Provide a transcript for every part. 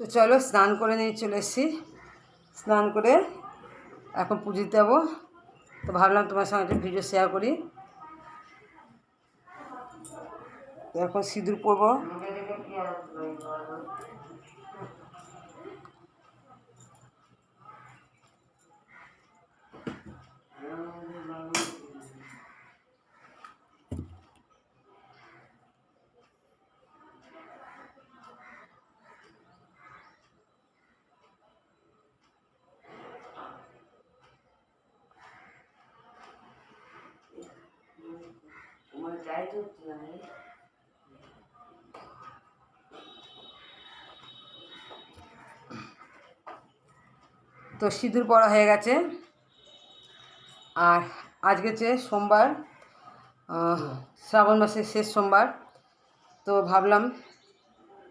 তো চলো স্নান করে নিয়ে চলে এসেছি। স্নান করে এখন পুজো দেব তো ভাবলাম তোমার সঙ্গে একটা ভিডিও শেয়ার করি। এখন সিঁদুর পরবো। তো সিঁদুর পরা হয়ে গেছে। আর আজকে হচ্ছে সোমবার শ্রাবণ মাসের শেষ সোমবার। তো ভাবলাম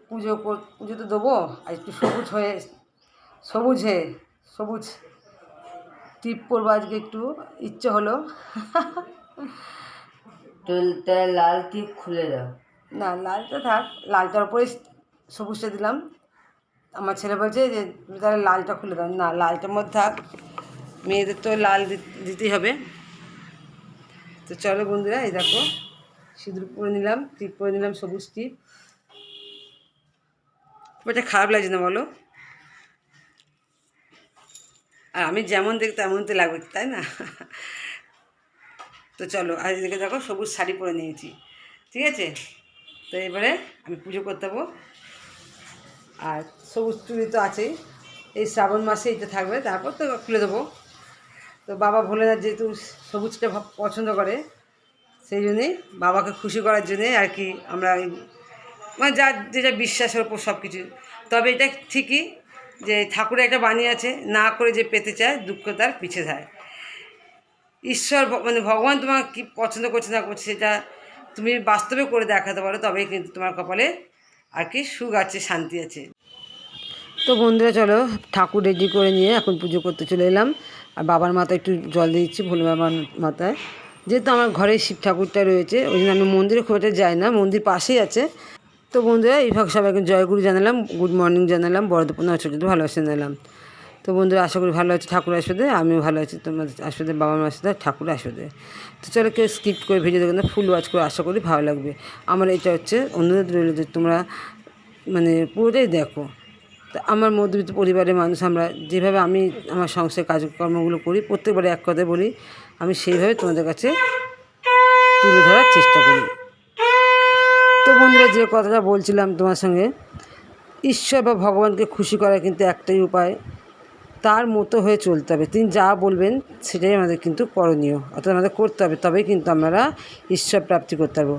পুজো পুজো তো দেবো, আর একটু সবুজ হয়ে সবুজ হয়ে, সবুজ টিপ পরবো আজকে একটু, ইচ্ছে হলো। তুলতে লাল টিপ খুলে দাও? না লালটা থাক লালটার উপরে সবুজটা দিলাম। আমার ছেলে বলছে যে তাহলে লালটা খুলে দাও। না, লালটার মধ্যে থাক, মেয়েদের তো লাল দিতেই হবে। তো চলো বন্ধুরা, এই দেখো, সিঁদুর পরে নিলাম টিপ পরে নিলাম, সবুজ টিপ একটা খারাপ লাগছে না, বলো? আর আমি যেমন দেখতে তেমন তো লাগবে, তাই না? তো চলো, আর এদিকে দেখো সবুজ শাড়ি পরে নিয়েছি, ঠিক আছে? তো এবারে আমি পুজো করতে যাব। আর সবুজ চুড়ি তো আছেই, এই শ্রাবণ মাসে এইটা থাকবে, তারপর তো খুলে দেবো। তো বাবা ভোলেনাথ যেহেতু সবুজটা পছন্দ করে, সেই জন্যেই বাবাকে খুশি করার জন্যে আর কি আমরা মানে যার যেটা বিশ্বাসের ওপর সব কিছু তবে এটা ঠিকই যে ঠাকুরের একটা বাণী আছে, না করে যে পেতে চায় দুঃখ তার পিছে যায়। ঈশ্বর মানে ভগবান তোমার কি পছন্দ করছে না করছে সেটা তুমি বাস্তবে করে দেখাতে পারো, তবেই কিন্তু তোমার কপালে আর কি সুখ আছে, শান্তি আছে। তো বন্ধুরা, চলো ঠাকুর রেডি করে নিয়ে এখন পুজো করতে চলে এলাম। আর বাবার মাথায় একটু জল দিয়ে দিচ্ছি, ভোলে বাবার মাথায়। যেহেতু আমার ঘরে শিব ঠাকুরটা রয়েছে, ওই জন্য আমি মন্দিরে খুব একটা যাই না, মন্দির পাশেই আছে। তো বন্ধুরা এইভাবে সবাইকে জয়গুরু জানালাম, গুড মর্নিং জানালাম বড়দপুর ছোটো ছোটো ভালোবাসা জানালাম। তো বন্ধুরা, আশা করি ভালো আছে ঠাকুর আসবে আমিও ভালো আছি, তোমাদের আসবে বাবা মা আসবে ঠাকুর আসবে তো চলো কেউ স্কিপ করে ভিডিও দেখো না ফুল ওয়াচ করে আশা করি ভালো লাগবে। আমার এটা হচ্ছে অনুরোধ রইল যে তোমরা মানে পুরোটাই দেখো। তা আমার মধ্যবিত্ত পরিবারের মানুষ, আমরা যেভাবে আমি আমার সংসার কাজকর্মগুলো করি, প্রত্যেকবারে এক কথায় বলি, আমি সেইভাবে তোমাদের কাছে তুলে ধরার চেষ্টা করি। তো বন্ধুরা, যে কথাটা বলছিলাম তোমার সঙ্গে, ঈশ্বর বা ভগবানকে খুশি করার কিন্তু একটাই উপায় তার মতো হয়ে চলতে হবে। তিনি যা বলবেন সেটাই আমাদের কিন্তু করণীয়। অর্থাৎ আমাদের করতে হবে, তবেই কিন্তু আমরা ঈশ্বর প্রাপ্তি করতে পারব।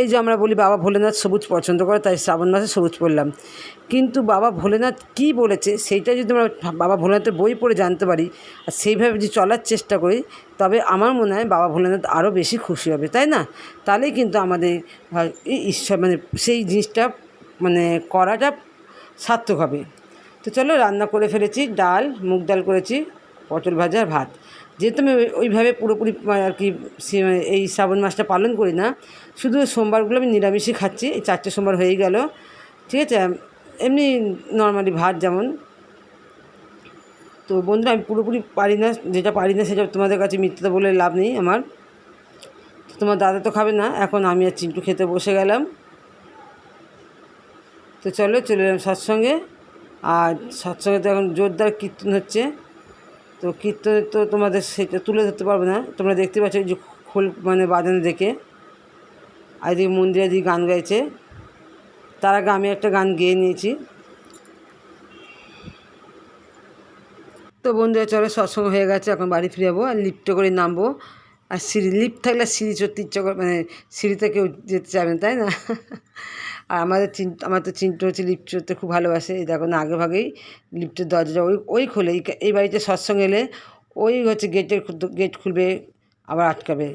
এই যে আমরা বলি বাবা ভোলেনাথ সবুজ পছন্দ করে, তাই শ্রাবণ মাসে সবুজ পড়লাম। কিন্তু বাবা ভোলেনাথ কি বলেছে সেইটা যদি আমরা বাবা ভোলেনাথের বই পড়ে জানতে পারি আর সেইভাবে যদি চলার চেষ্টা করি, তবে আমার মনে হয় বাবা ভোলেনাথ আরও বেশি খুশি হবে, তাই না? তাহলেই কিন্তু আমাদের ঈশ্বর মানে সেই জিনিসটা মানে করাটা সার্থক হবে। তো চলো রান্না করে ফেলেছি, ডাল, মুগ ডাল করেছি, পটল ভাজা আর ভাত। যেহেতু আমি ওইভাবে পুরোপুরি মানে আর কি মানে এই শ্রাবণ মাসটা পালন করি না, শুধু সোমবারগুলো আমি নিরামিষই খাচ্ছি, এই চারটে সোমবার হয়ে গেল, ঠিক আছে? এমনি নর্মালি ভাত যেমন। তো বন্ধুরা, আমি পুরোপুরি পারি না, যেটা পারি না সেটা তোমাদের কাছে মিথ্যা বলে লাভ নেই আমার। তো তোমার দাদা তো খাবে না, এখন আমি আর চিন্টু খেতে বসে গেলাম। তো চলো চলে এলাম সৎসঙ্গে আর সৎসঙ্গে তো এখন জোরদার কীর্তন হচ্ছে। তো কীর্তনে তো তোমাদের সেটা তুলে ধরতে পারবে না। তোমরা দেখতে পাচ্ছ যে খোল মানে বাজানো দেখে। আর এদিকে মন্দিরে দিকে গান গাইছে। তার আগে আমি একটা গান গেয়ে নিয়েছি। তো বন্ধুরা, চলো সৎসঙ্গ হয়ে গেছে। এখন বাড়ি ফিরে যাব আর লিফটে করে নামবো। আর সিঁড়ি, লিফট থাকলে সিঁড়ি চড়তে ইচ্ছা করে মানে সিঁড়িতে কেউ যেতে চাবে তাই না? আর আমাদের চিন আমার তো চিন্টু হচ্ছে লিফট চড়তে খুব ভালোবাসে এই দেখো না আগে ভাগেই লিফটের দরজা ওই ওই খোলে এই এই বাড়িতে সৎসঙ্গ এলে ওই হচ্ছে গেটের গেট খুলবে আবার আটকাবে।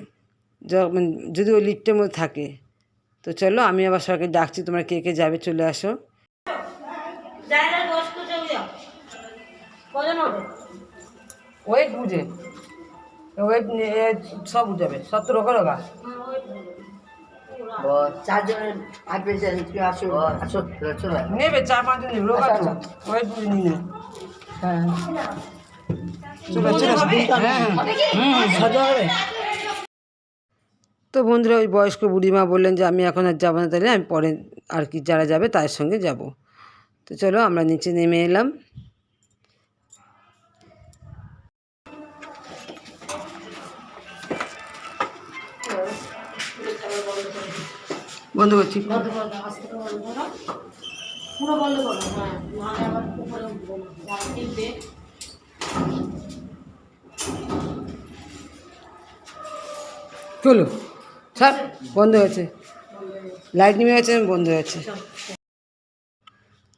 য- মানে যদি ওই লিফটের মধ্যে থাকে। তো চলো আমি আবার সবাইকে ডাকছি তোমরা কে কে যাবে চলে আসো। ওয়েট বুঝে। ওয়েট সব বুঝাবে সত্তর ওকে রোগা বস চারজনের আপেল চাই একটু আসো আসো। চলো নেবে চার পাঁচজন নেবে রোগা তো। বুঝে নিয়ে হ্যাঁ। চলে চলে। হ্যাঁ সাজা হবে। তো বন্ধুরা ওই বয়স্ক বুড়িমা বললেন যে আমি এখন আর যাব না তাহলে আমি পরে আর কি যারা যাবে তাদের সঙ্গে যাব। তো চলো আমরা নিচে নেমে এলাম। বন্ধ করছি চলো স্যার বন্ধ হয়েছে। লাইট নেমে গেছে, বন্ধ হয়েছে।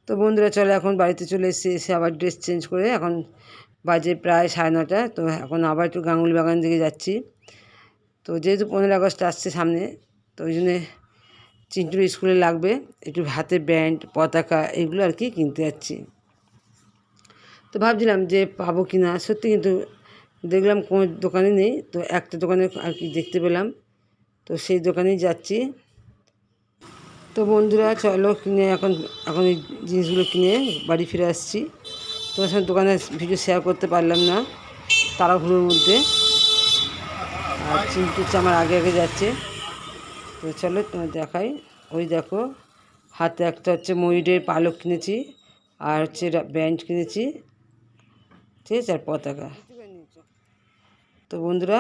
তো বন্ধুরা, চলে এখন বাড়িতে চলে এসেছি, এসে আবার ড্রেস চেঞ্জ করে এখন বাজে প্রায় সাড়ে নটা। তো এখন আবার একটু গাঙ্গুলি বাগান দিকে যাচ্ছি। তো যেহেতু পনেরো আগস্ট আসছে সামনে, তো ওই জন্যে চিন্টুর স্কুলে লাগবে, একটু হাতে ব্যান্ড, পতাকা এগুলো আর কি কিনতে যাচ্ছি। তো ভাবছিলাম যে পাবো কি না সত্যি কিন্তু দেখলাম কোনো দোকানে নেই, তো একটা দোকানে আর কি দেখতে পেলাম। তো সেই দোকানেই যাচ্ছি। তো বন্ধুরা, চলো কিনে এখন এখন এই জিনিসগুলো কিনে বাড়ি ফিরে আসছি। তোমার সঙ্গে দোকানে ভিডিও শেয়ার করতে পারলাম না, তাড়াহুড়োর মধ্যে। আর চিন্টু আমার আগে আগে যাচ্ছে। তো চলো তোমার দেখাই। ওই দেখো, হাতে একটা হচ্ছে ময়ূরের পালক কিনেছি, আর হচ্ছে ব্যান্ড কিনেছি, ঠিক আছে, আর পতাকা। তো বন্ধুরা,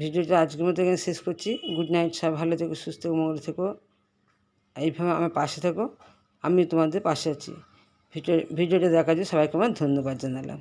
ভিডিওটা আজকের মতো এখানে শেষ করছি। গুড নাইট সব ভালো থেকো, সুস্থ মঙ্গল থেকো। এইভাবে আমার পাশে থেকো আমি তোমাদের পাশে আছি। ভিডিও, ভিডিওটা দেখার জন্য সবাইকে আমার ধন্যবাদ জানালাম।